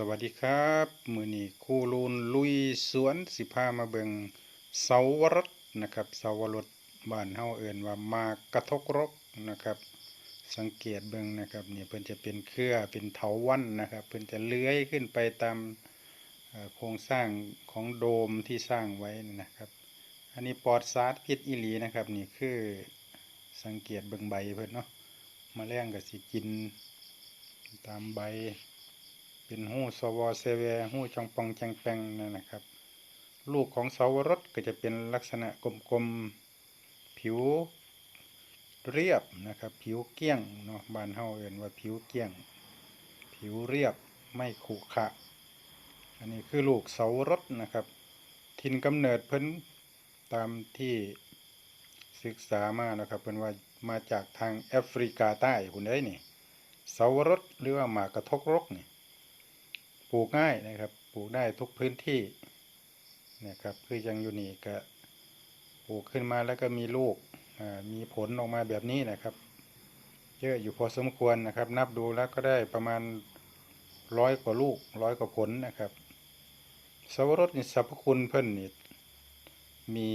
สวัสดีครับมือนี้ครูลูนลุยสวนสิพามาเบิงเสาวรสนะครับเสาวรสบ้านเฮาเอิ่นว่ามากระทกรกนะครับ สังเกตเบิงนะครับนี่เพิ่นจะเป็นเครือเป็นเถาวัลย์นะครับ เพิ่นจะเลื้อยขึ้นไปตามโครงสร้างของโดมที่สร้างไว้นะครับ อันนี้ปอดสารพิษอีหลีนะครับนี่คือสังเกตเบิงใบเพิ่นเนาะแมลงก็สิกินตามใบ เป็นหูสวเซเวหูจองปองแจงแปงนั่นนะครับ ลูกของเสาวรสก็จะเป็นลักษณะกลมๆ ผิวเรียบนะครับ ผิวเกี้ยงเนาะบานเฮาเอ่นว่าผิวเกี้ยง ผิวเรียบไม่ขรุขระอันนี้คือลูกเสาวรสนะครับ ทินกำเนิดเพิ่นตามที่ศึกษามานะครับเพิ่นว่ามาจากทางแอฟริกาใต้คุณได้นี่เสาวรสหรือว่าหมากกระทกรกนี่ ปลูกง่ายนะครับ ปลูกได้ทุกพื้นที่นะครับคือยังอยู่นี่ก็ปลูกขึ้นมาแล้วก็มีลูกมีผลออกมาแบบนี้นะครับ เยอะอยู่พอสมควรนะครับ นับดูแล้วก็ได้ประมาณร้อยกว่าลูกร้อยกว่าผลนะครับสวรสนี่สรรพคุณเพิ่นนี่มี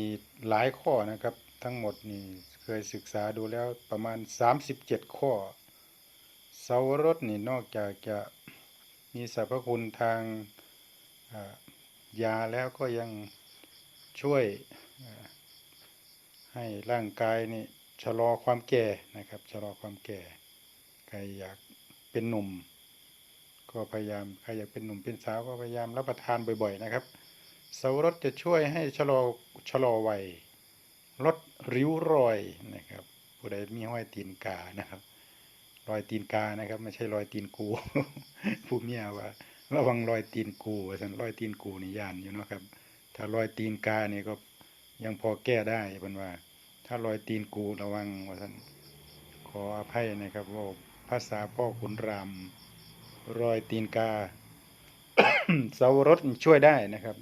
หลายข้อนะครับ ทั้งหมดนี่เคยศึกษาดูแล้วประมาณ 37 ข้อสวรสนี่นอกจากจะ มีสรรพคุณทางยาแล้วก็ยังช่วยให้ร่างกายนี่ชะลอความแก่นะครับชะลอความแก่ ใครอยากเป็นหนุ่ม ก็พยายามใครอยากเป็นหนุ่มเป็นสาวก็พยายามรับประทานบ่อยๆนะครับสวรสจะช่วยให้ชะลอชะลอวัยลดริ้วรอยนะครับผู้ใดมีห้อยตีนกานะครับ รอยตีนกานะครับ ไม่ใช่รอยตีนกูผู้เมียว่า ระวังรอยตีนกูว่าสันรอยตีนกูนี่ยานอยู่เนาะครับ ถ้ารอยตีนกานี่ก็ยังพอแก้ได้เป็นว่า ถ้ารอยตีนกูระวังว่าสันขออภัยนะครับว่าภาษาพ่อขุนรามรอยตีนกาเสาวรสช่วยได้นะครับ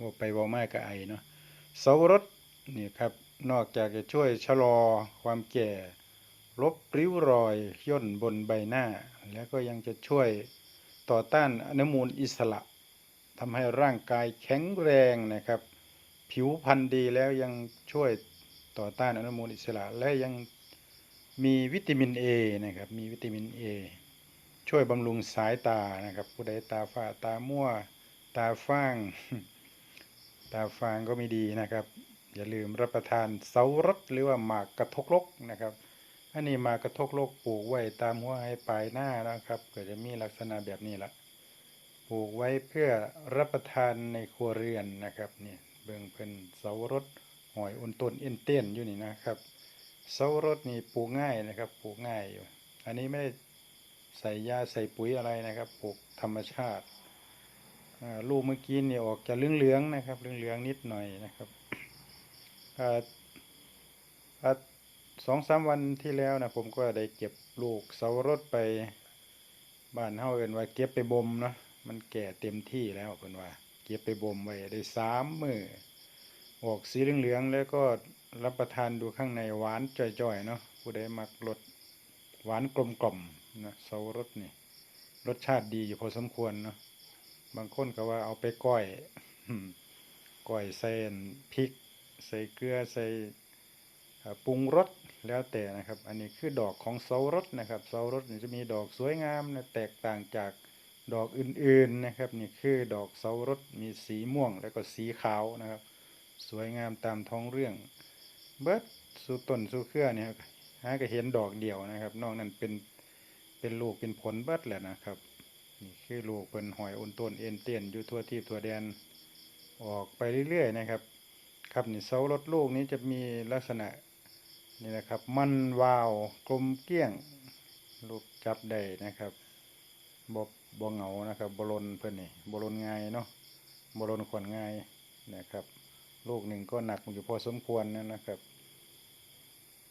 ว่าไปวามากกับไอเนาะเสาวรสนี่ครับ นอกจากจะช่วยชะลอความแก่ ลบริ้วรอยย่นบนใบหน้า แล้วก็ยังจะช่วยต่อต้านอนุมูลอิสระทำให้ร่างกายแข็งแรงนะครับ ผิวพรรณดีแล้วยังช่วยต่อต้านอนุมูลอิสระ และยังมีวิตามิน A นะครับมีวิตามิน A ช่วยบำรุงสายตานะครับผู้ใดตาฝ้าตามั่ว ตาฟ้าง ตาฟางก็ไม่ดีนะครับ อย่าลืมรับประทานเสารสหรือว่าหมากกระทกลกนะครับ อันนี้มากระทกลกปลูกไว้ตามหัวให้ปลายหน้านะครับ ก็จะมีลักษณะแบบนี้ละปลูกไว้เพื่อรับประทานในครัวเรือนนะครับเนี่ยเบิ่งเพิ่นเสารสหอยอุ่นต้นเอ็นเต้นอยู่นี่นะครับเสารสนี่ปลูกง่ายนะครับ ปลูกง่ายอยู่ อันนี้ไม่ได้ใส่ยาใส่ปุ๋ยอะไรนะครับ ปลูกธรรมชาติลูกเมื่อกี้เนี่ยออกจะเหลืองๆนะครับเหลืองๆนิดหน่อยนะครับอ่าอ่า สองสามวันที่แล้วนะผมก็ได้เก็บลูกเสาวรสไปบ้านเฮาเอินว่าเก็บไปบ่มเนาะมันแก่เต็มที่แล้วเพิ่นว่า เก็บไปบ่มไว้ได้สามมือออกสีเหลืองๆแล้วก็รับประทานดูข้างในหวานจ่อยๆเนาะผู้ใดมักรสหวานกลมกล่อมนะเสาวรสนี่รสชาติดีอยู่พอสมควรเนาะบางคนก็ว่าเอาไปก้อยก้อยใส่อั่นพริก ใส่เกลือใส่ปรุงรส แล้วแต่นะครับ อันนี้คือดอกของเสารสนะครับ เสารสนี่จะมีดอกสวยงามนะแตกต่างจากดอกอื่นๆนะครับ นี่คือดอกเสารสมีสีม่วงแล้วก็สีขาวนะครับ สวยงามตามท้องเรื่อง เบิร์ดสู่ต้นสู่เครือเนี่ยหาก็เห็นดอกเดียวนะครับ นอกนั้นเป็นเป็นลูกเป็นผลเบิร์ดแหละนะครับนี่คือลูกเป็นหอยอุ่นต้นเอ็นเตียนอยู่ทั่วที่ทั่วแดนออกไปเรื่อยๆนะครับ ครับนี่เสารถลูกนี้จะมีลักษณะ นี่นะครับ มันวาวกลมเกลี้ยง ลูกจับได้นะครับบบ่เหงานะครับบลนเพื่อนนี่บลนง่ายเนาะบลนขวนง่ายนะครับ ลูกหนึ่งก็หนักอยู่พอสมควรนะนะครับ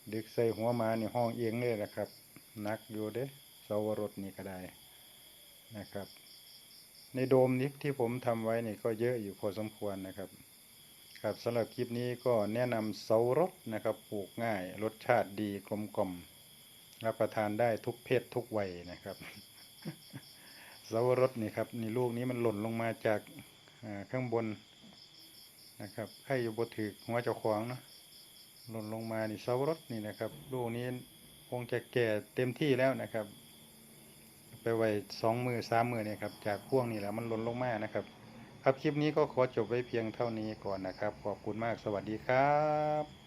เดึกใส่หัวมานี่ห้องเอียงเลยนะครับหนักอยู่เด้เสาวรถนี่ก็ได้นะครับ ในโดมนี้ที่ผมทำไว้นี่ก็เยอะอยู่พอสมควรนะครับ ครับสำหรับคลิปนี้ก็แนะนำเสารสนะครับปลูกง่ายรสชาติดีกลมกล่อมรับประทานได้ทุกเพศทุกวัยนะครับเสารสนี่ครับนี่ลูกนี้มันหล่นลงมาจากข้างบนนะครับให้อยู่บนถือหัวเจ้าของเนาะหล่นลงมานี่เสารสนี่นะครับ ลูกนี้คงจะแก่เต็มที่แล้วนะครับ ไปไว้สองมือสามมือเนี่ยครับจากพ่วงนี่แหละมันหล่นลงมานะครับ ครับคลิปนี้ก็ขอจบไว้เพียงเท่านี้ก่อนนะครับ ขอบคุณมากสวัสดีครับ